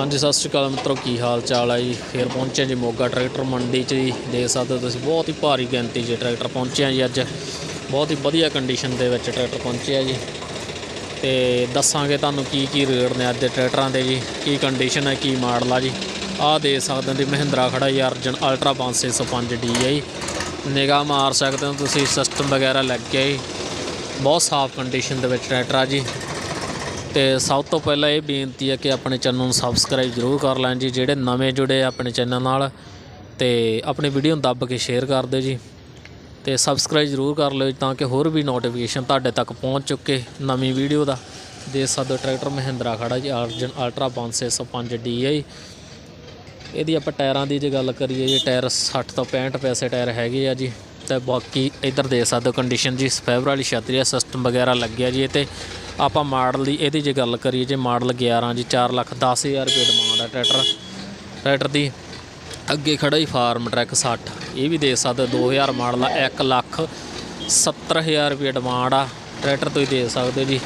ਹਾਂਜੀ, ਸਤਿ ਸ਼੍ਰੀ ਅਕਾਲ ਮਿੱਤਰੋ, ਕੀ ਹਾਲ ਚਾਲ ਆ ਜੀ? ਫੇਰ ਪਹੁੰਚੇ ਜੀ ਮੋਗਾ ਟਰੈਕਟਰ ਮੰਡੀ 'ਚ ਜੀ। ਦੇਖ ਸਕਦੇ ਹੋ ਤੁਸੀਂ, ਬਹੁਤ ਹੀ ਭਾਰੀ ਗਿਣਤੀ 'ਚ ਟਰੈਕਟਰ ਪਹੁੰਚਿਆ ਜੀ ਅੱਜ। ਬਹੁਤ ਹੀ ਵਧੀਆ ਕੰਡੀਸ਼ਨ ਦੇ ਵਿੱਚ ਟਰੈਕਟਰ ਪਹੁੰਚਿਆ ਜੀ। ਤੇ ਦੱਸਾਂਗੇ ਤੁਹਾਨੂੰ ਕੀ ਕੀ ਰੇਟ ਨੇ ਅੱਜ ਦੇ ਟਰੈਕਟਰਾਂ ਦੇ ਜੀ। ਕੀ ਕੰਡੀਸ਼ਨ ਹੈ ਕੀ ਮਾਡਲ ਆ ਜੀ। ਆਹ ਦੇਖ ਸਕਦੇ ਹੋ ਜੀ, ਮਹਿੰਦਰਾ ਖੜਾ ਜੀ, ਅਰਜਨ ਅਲਟਰਾ 5605 ਡੀ ਆ ਜੀ ਨਿਗਾਹ ਮਾਰ ਸਕਦੇ ਹੋ ਤੁਸੀਂ ਸਿਸਟਮ ਵਗੈਰਾ ਲੱਗ ਗਿਆ ਜੀ। ਬਹੁਤ ਸਾਫ਼ ਕੰਡੀਸ਼ਨ ਦੇ ਵਿੱਚ ਟਰੈਕਟਰ ਆ ਜੀ। ਤੇ ਸਭ ਤੋਂ ਪਹਿਲਾਂ ਇਹ ਬੇਨਤੀ ਹੈ ਕਿ ਆਪਣੇ ਚੈਨਲ ਨੂੰ ਸਬਸਕ੍ਰਾਈਬ ਜ਼ਰੂਰ ਕਰ ਲੈਣ ਜੀ, ਜਿਹੜੇ ਨਵੇਂ ਜੁੜੇ ਆਪਣੇ ਚੈਨਲ ਨਾਲ ਤੇ ਆਪਣੀ ਵੀਡੀਓ ਨੂੰ ਦੱਬ ਕੇ ਸ਼ੇਅਰ ਕਰ ਦਿਓ ਜੀ। ਤੇ ਸਬਸਕ੍ਰਾਈਬ ਜ਼ਰੂਰ ਕਰ ਲਿਓ ਜੀ ਤਾਂ ਕਿ ਹੋਰ ਵੀ ਨੋਟੀਫਿਕੇਸ਼ਨ ਤੁਹਾਡੇ ਤੱਕ ਪਹੁੰਚ ਚੁੱਕੇ ਨਵੀਂ ਵੀਡੀਓ ਦਾ। ਦੇ ਸਕਦੇ ਹੋ ਟਰੈਕਟਰ ਮਹਿੰਦਰਾ ਖੜਾ ਜੀ, ਅਰਜਨ ਅਲਟਰਾ 5605 ਡੀ ਹੈ ਇਹਦੀ ਆਪਾਂ ਟਾਇਰਾਂ ਦੀ ਜੇ ਗੱਲ ਕਰੀਏ ਜੀ, ਟਾਇਰ 60 ਤੋਂ 65 ਪੈਸੇ ਟਾਇਰ ਹੈਗੇ ਆ ਜੀ। ਤੇ ਬਾਕੀ ਇੱਧਰ ਦੇਖ ਸਕਦੇ ਹੋ ਕੰਡੀਸ਼ਨ ਜੀ ਸਫੈਵਰ ਵਾਲੀ ਛਤਰੀ ਆ ਸਿਸਟਮ ਵਗੈਰਾ ਲੱਗਿਆ ਜੀ ਇਹ ਤੇ। ਆਪਾਂ ਮਾਡਲ ਦੀ ਇਹਦੀ ਜੇ ਗੱਲ ਕਰੀਏ, ਜੇ ਮਾਡਲ 11 ਜੀ 4 ਲੱਖ 10000 ਰੁਪਏ ਡਿਮਾਂਡ ਆ ਟਰੈਕਟਰ ਟਰੈਕਟਰ ਦੀ। ਅੱਗੇ ਖੜਾ ਹੀ ਫਾਰਮ ਟਰੈਕ 60 ਇਹ ਵੀ ਦੇ ਸਕਦੇ ਹੋ 2000 ਮਾਡਲ ਆ 1 ਲੱਖ 70000 ਰੁਪਏ ਡਿਮਾਂਡ ਆ, ਟਰੈਕਟਰ ਤੁਸੀਂ ਦੇ ਸਕਦੇ ਜੀ।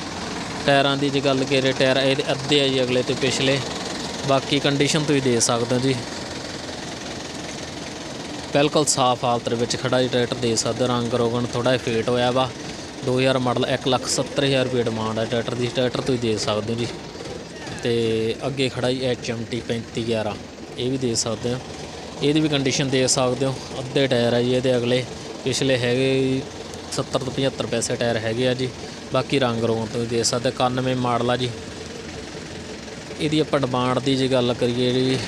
ਟਾਇਰਾਂ ਦੀ ਜੇ ਗੱਲ ਕਰੀਏ, ਟਾਇਰ ਇਹਦੇ ਅੱਧੇ ਆ ਜੀ ਅਗਲੇ ਤੇ ਪਿਛਲੇ, ਬਾਕੀ ਕੰਡੀਸ਼ਨ ਤੁਸੀਂ ਦੇ ਸਕਦੇ ਹੋ ਜੀ। ਬਿਲਕੁਲ ਸਾਫ਼ ਹਾਲਤ ਵਿੱਚ ਖੜਾ ਜੀ ਟਰੈਕਟਰ ਦੇ ਸਕਦੇ ਹੋ। ਰੰਗ ਰੋਗਨ ਥੋੜਾ ਜਿਹਾ ਫੇਟ ਹੋਇਆ ਵਾ। 2000 ਮਾਡਲ 170000 ਰੁਪਏ ਡਿਮਾਂਡ ਹੈ ਟਰੈਕਟਰ ਦੀ, ਟਰੈਕਟਰ ਤੁਸੀਂ ਦੇ ਸਕਦੇ ਹੋ ਜੀ। ਤੇ ਅੱਗੇ ਖੜਾ ਜੀ HMT 3511 ਇਹ ਵੀ ਦੇ ਸਕਦੇ ਹੋ। ਇਹਦੀ ਵੀ ਕੰਡੀਸ਼ਨ ਦੇ ਸਕਦੇ ਹੋ। ਅੱਧੇ ਟਾਇਰ ਆ ਜੀ ਇਹਦੇ ਅਗਲੇ। ਪਿਛਲੇ ਹੈਗੇ ਜੀ 70 ਤੋਂ 75 ਪੈਸੇ ਟਾਇਰ ਹੈਗੇ ਆ ਜੀ। ਬਾਕੀ ਰੰਗ ਰੋਗਨ ਤੁਸੀਂ ਦੇ ਸਕਦੇ। ਹੋ। 91 ਮਾਡਲ ਆ ਜੀ। ਇਹਦੀ ਆਪਾਂ ਡਿਮਾਂਡ ਦੀ ਜੇ ਗੱਲ ਕਰੀਏ ਜੀ,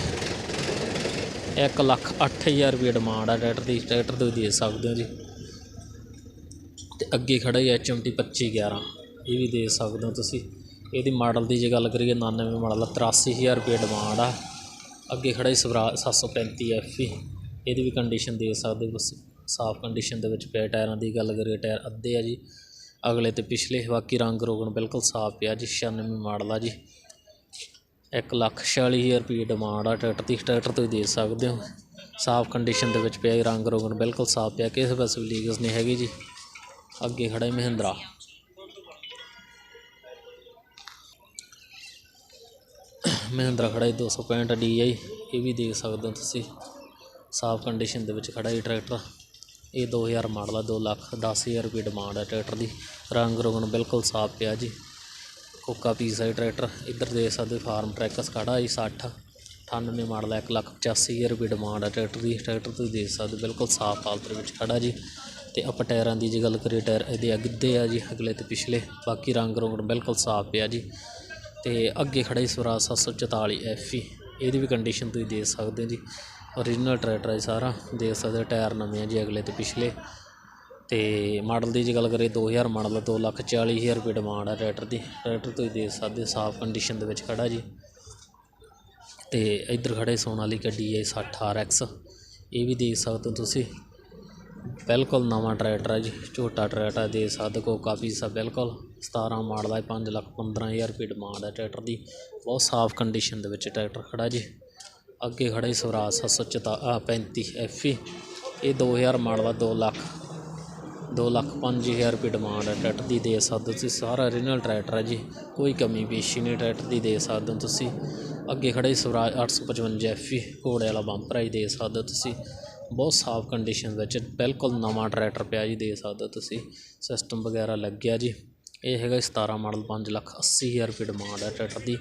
ਇੱਕ ਲੱਖ ਅੱਠ ਹਜ਼ਾਰ ਰੁਪਏ ਡਿਮਾਂਡ ਆ। ਟਰੈਕਟਰ ਦੀ, ਟਰੈਕਟਰ ਤੁਸੀਂ ਦੇ ਸਕਦੇ ਹੋ ਜੀ। ਅਤੇ ਅੱਗੇ ਖੜਾ ਹੀ HMT 2511 ਇਹ ਵੀ ਦੇਖ ਸਕਦੇ ਹੋ ਤੁਸੀਂ। ਇਹਦੀ ਮਾਡਲ ਦੀ ਜੇ ਗੱਲ ਕਰੀਏ 99 ਮਾਡਲ ਆ ਤਰਾਸੀ ਹਜ਼ਾਰ ਰੁਪਏ ਡਿਮਾਂਡ ਆ। ਅੱਗੇ ਖੜ੍ਹਾ ਹੀ ਸਵਰਾ 735 FE ਇਹਦੀ ਵੀ ਕੰਡੀਸ਼ਨ ਦੇਖ ਸਕਦੇ ਹੋ ਬਸ ਸਾਫ਼ ਕੰਡੀਸ਼ਨ ਦੇ ਵਿੱਚ ਪਿਆ ਟਾਇਰਾਂ ਦੀ ਗੱਲ ਕਰੀਏ ਟਾਇਰ ਅੱਧੇ ਆ ਜੀ। ਅਗਲੇ ਤੇ ਪਿਛਲੇ ਬਾਕੀ ਰੰਗ ਰੋਗਣ ਬਿਲਕੁਲ ਸਾਫ਼ ਪਿਆ ਜੀ 96 ਮਾਡਲ ਆ ਜੀ। ਇੱਕ ਲੱਖ ਛਿਆਲੀ ਹਜ਼ਾਰ ਰੁਪਏ ਡਿਮਾਂਡ ਆ ਟਰੈਕਟਰ ਦੀ ਟਰੈਕਟਰ ਤੁਸੀਂ ਦੇ ਸਕਦੇ ਹੋ। ਸਾਫ਼ ਕੰਡੀਸ਼ਨ ਦੇ ਵਿੱਚ ਪਿਆ ਜੀ, ਰੰਗ ਰੋਗਨ ਬਿਲਕੁਲ ਸਾਫ਼ ਪਿਆ। ਕਿਸੇ ਪਾਸੇ ਵੀ ਲੀਕਸ ਨਹੀਂ ਹੈਗੀ ਜੀ? ਅੱਗੇ ਖੜਾ ਹੈ ਮਹਿੰਦਰਾ। ਮਹਿੰਦਰਾ ਖੜਾ ਹੈ 265 DI ਇਹ ਵੀ ਦੇਖ ਸਕਦੇ ਹੋ ਤੁਸੀਂ। ਸਾਫ਼ ਕੰਡੀਸ਼ਨ ਦੇ ਵਿੱਚ ਖੜਾ ਹੈ ਟਰੈਕਟਰ ਇਹ 2000 ਮਾਡਲ ਆ 2 ਲੱਖ 10000 ਰੁਪਏ ਡਿਮਾਂਡ ਹੈ ਟਰੈਕਟਰ ਦੀ। ਰੰਗ ਰੋਗਨ ਬਿਲਕੁਲ ਸਾਫ਼ ਪਿਆ ਜੀ। ਕੋਕਾ ਪੀਸ ਹੈ ਟਰੈਕਟਰ ਇੱਧਰ ਦੇਖ ਸਕਦੇ ਫਾਰਮ ਟਰੈਕਸ ਖੜਾ ਜੀ 60 98 ਮਾਡਲ ਹੈ 1 ਲੱਖ 85000 ਰੁਪਏ ਡਿਮਾਂਡ ਹੈ ਟਰੈਕਟਰ ਦੀ। ਟਰੈਕਟਰ ਤੁਸੀਂ ਦੇਖ ਸਕਦੇ ਬਿਲਕੁਲ ਸਾਫ਼ ਹਾਲਤ ਦੇ ਵਿੱਚ ਖੜਾ ਜੀ। ਤੇ ਆਪਾਂ ਟਾਇਰਾਂ ਦੀ ਜੇ ਗੱਲ ਕਰੀਏ, ਟਾਇਰ ਇਹਦੇ ਅੱਗੇ ਆ ਜੀ, ਅਗਲੇ ਤੇ ਪਿਛਲੇ, ਬਾਕੀ ਰੰਗ ਰੋਗਨ ਬਿਲਕੁਲ ਸਾਫ਼ ਪਿਆ ਜੀ। ਤੇ ਅੱਗੇ ਖੜਾ ਜੀ ਸਵਰਾਜ 744 FE ਇਹਦੀ ਵੀ ਕੰਡੀਸ਼ਨ ਤੁਸੀਂ ਦੇਖ ਸਕਦੇ ਹੋ ਜੀ। ਓਰੀਜਨਲ ਟਰੈਕਟਰ ਹੈ ਸਾਰਾ, ਦੇਖ ਸਕਦੇ ਹੋ ਟਾਇਰ ਨਵੇਂ ਆ ਜੀ, ਅਗਲੇ ਤੇ ਪਿਛਲੇ। ਤੇ ਮਾਡਲ ਦੀ ਜੇ ਗੱਲ ਕਰੀਏ 2000 ਮਾਡਲ ਦਾ 2 ਲੱਖ 40 ਹਜ਼ਾਰ ਰੁਪਏ ਡਿਮਾਂਡ ਆ ਟਰੈਕਟਰ ਦੀ। ਟਰੈਕਟਰ ਤੁਸੀਂ ਦੇਖ ਸਕਦੇ ਹੋ, ਸਾਫ਼ ਕੰਡੀਸ਼ਨ ਦੇ ਵਿੱਚ ਖੜਾ ਜੀ। ਤੇ ਇੱਧਰ ਖੜੇ ਸੋਨਾਲੀਕਾ DI 60 RX ਇਹ ਵੀ ਦੇਖ ਸਕਦੇ ਹੋ ਤੁਸੀਂ। ਬਿਲਕੁਲ ਨਵਾਂ ਟਰੈਕਟਰ ਹੈ ਜੀ ਝੋਟਾ ਟਰੈਕਟਰ ਹੈ, ਦੇਖ ਸਕਦੇ ਕੋ ਕਾਫੀ ਸਾ ਬਿਲਕੁਲ 17 ਮਾਡਲ ਹੈ 5 ਲੱਖ 15000 ਰੁਪਏ ਡਿਮਾਂਡ ਹੈ ਟਰੈਕਟਰ ਦੀ ਬਹੁਤ ਸਾਫ਼ ਕੰਡੀਸ਼ਨ ਦੇ ਵਿੱਚ ਟਰੈਕਟਰ ਖੜਾ ਜੀ। ਅੱਗੇ ਖੜਾ ਜੀ ਸਵਰਾਜ 735 FE ਇਹ 2000 ਮਾਡਲ ਦਾ 2 ਲੱਖ 2 ਲੱਖ 5000 ਰੁਪਏ ਡਿਮਾਂਡ ਹੈ ਟਰੈਕਟਰ ਦੀ ਦੇ ਸਕਦੇ ਹੋ ਤੁਸੀਂ ਸਾਰਾ ਓਰੀਜਨਲ ਟਰੈਕਟਰ ਹੈ ਜੀ ਕੋਈ ਕਮੀ ਪੇਸ਼ੀ ਨਹੀਂ ਟਰੈਕਟਰ ਦੀ ਦੇ ਸਕਦੇ ਹੋ ਤੁਸੀਂ। ਅੱਗੇ ਖੜਾ ਜੀ ਸਵਰਾਜ 855 FE ਘੋੜੇ ਵਾਲਾ ਬੰਪਰ ਹੈ ਜੀ ਦੇ ਸਕਦੇ ਹੋ ਤੁਸੀਂ। ਬਹੁਤ ਸਾਫ਼ ਕੰਡੀਸ਼ਨ ਵਿੱਚ ਬਿਲਕੁਲ ਨਵਾਂ ਟਰੈਕਟਰ ਪਿਆ ਜੀ, ਦੇ ਸਕਦੇ ਹੋ ਤੁਸੀਂ। ਸਿਸਟਮ ਵਗੈਰਾ ਲੱਗਿਆ ਜੀ। ਇਹ ਹੈਗਾ 17 ਮਾਡਲ, ਪੰਜ ਲੱਖ ਅੱਸੀ ਹਜ਼ਾਰ ਰੁਪਏ ਡਿਮਾਂਡ ਹੈ ਟਰੈਕਟਰ ਦੀ।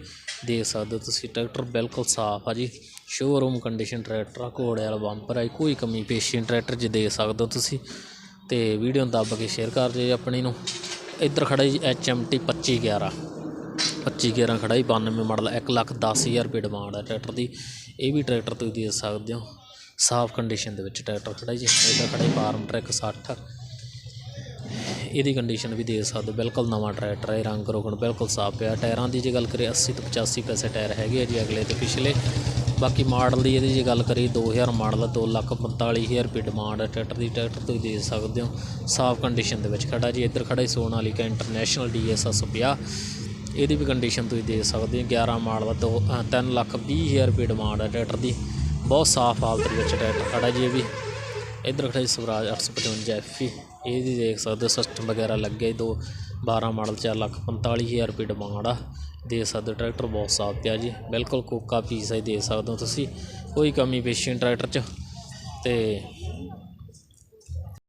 ਦੇ ਸਕਦੇ ਹੋ ਤੁਸੀਂ, ਟਰੈਕਟਰ ਬਿਲਕੁਲ ਸਾਫ਼ ਆ ਜੀ। ਸ਼ੋਅਰੂਮ ਕੰਡੀਸ਼ਨ ਟਰੈਕਟਰ ਆ, ਘੋੜੇ ਵਾਲਾ ਬੰਪਰ ਹੈ ਕੋਈ ਕਮੀ ਪੇਸ਼ੀ ਨਹੀਂ ਟਰੈਕਟਰ 'ਚ, ਦੇ ਸਕਦੇ ਹੋ ਤੁਸੀਂ। ਤੇ ਵੀਡੀਓ ਨੂੰ ਦੱਬ ਕੇ ਸ਼ੇਅਰ ਕਰ ਦਿਓ ਜੀ ਆਪਣੀ ਨੂੰ। ਇੱਧਰ ਖੜਾ ਜੀ HMT 2511 2511 ਖੜਾ ਜੀ 92 ਮਾਡਲ 1 ਲੱਖ 10000 ਰੁਪਏ ਡਿਮਾਂਡ ਹੈ ਟਰੈਕਟਰ ਦੀ। ਇਹ ਵੀ ਟਰੈਕਟਰ ਤੁਸੀਂ ਦੇ ਸਕਦੇ ਹੋ। ਸਾਫ਼ ਕੰਡੀਸ਼ਨ ਦੇ ਵਿੱਚ ਟਰੈਕਟਰ ਖੜਾ ਜੀ। ਇਹਦਾ ਖੜਾ ਜੀ ਫਾਰਮ ਟਰੈਕ 60 ਇਹਦੀ ਕੰਡੀਸ਼ਨ ਵੀ ਦੇਖ ਸਕਦੇ ਹੋ, ਬਿਲਕੁਲ ਨਵਾਂ ਟਰੈਕਟਰ ਹੈ, ਰੰਗ ਰੋਗਣ ਬਿਲਕੁਲ ਸਾਫ਼ ਪਿਆ। ਟਾਇਰਾਂ ਦੀ ਜੇ ਗੱਲ ਕਰੀਏ 80 ਤੋਂ 85 ਪੈਸੇ ਟਾਇਰ ਹੈਗੇ ਆ ਜੀ ਅਗਲੇ ਤੇ ਪਿਛਲੇ। ਬਾਕੀ ਮਾਡਲ ਦੀ ਇਹਦੀ ਜੇ ਗੱਲ ਕਰੀਏ 2000 ਮਾਡਲ 2 ਲੱਖ 45000 ਰੁਪਏ ਡਿਮਾਂਡ ਹੈ ਟਰੈਕਟਰ ਦੀ। ਟਰੈਕਟਰ ਤੁਸੀਂ ਦੇਖ ਸਕਦੇ ਹੋ, ਸਾਫ਼ ਕੰਡੀਸ਼ਨ ਦੇ ਵਿੱਚ ਖੜਾ ਜੀ। ਇੱਧਰ ਖੜਾ ਹੀ ਸੋਨਾਲੀਕਾ ਇੰਟਰਨੈਸ਼ਨਲ ਡੀਐਸ 750 ਇਹਦੀ ਵੀ ਕੰਡੀਸ਼ਨ ਤੁਸੀਂ ਦੇਖ ਸਕਦੇ ਹੋ 11 ਮਾਡਲ ਦਾ 2 3 ਲੱਖ 20000 ਰੁਪਏ ਡਿਮਾਂਡ ਹੈ ਟਰੈਕਟਰ ਦੀ। ਬਹੁਤ ਸਾਫ਼ ਹਾਲਤ ਵਿੱਚ ਟਰੈਕਟਰ ਖੜਾ ਜੀ ਇਹ ਵੀ। ਇੱਧਰ ਖੜਾ ਜੀ ਸਵਰਾਜ 855 FE ਇਹ ਵੀ ਦੇਖ ਸਕਦੇ ਹੋ ਸਿਸਟਮ ਵਗੈਰਾ ਲੱਗਿਆ ਦੋ 12 ਮਾਡਲ 4 ਲੱਖ 45000 ਰੁਪਏ ਡਿਮਾਂਡ ਆ। ਦੇ ਸਕਦੇ ਹੋ, ਟਰੈਕਟਰ ਬਹੁਤ ਸਾਫ਼ ਪਿਆ ਜੀ। ਬਿਲਕੁਲ ਕੋਕਾ ਪੀਸ ਹੈ ਦੇ ਸਕਦੇ ਹੋ ਤੁਸੀਂ। ਕੋਈ ਕਮੀ ਪੇਸ਼ੀ ਟਰੈਕਟਰ 'ਚ। ਤੇ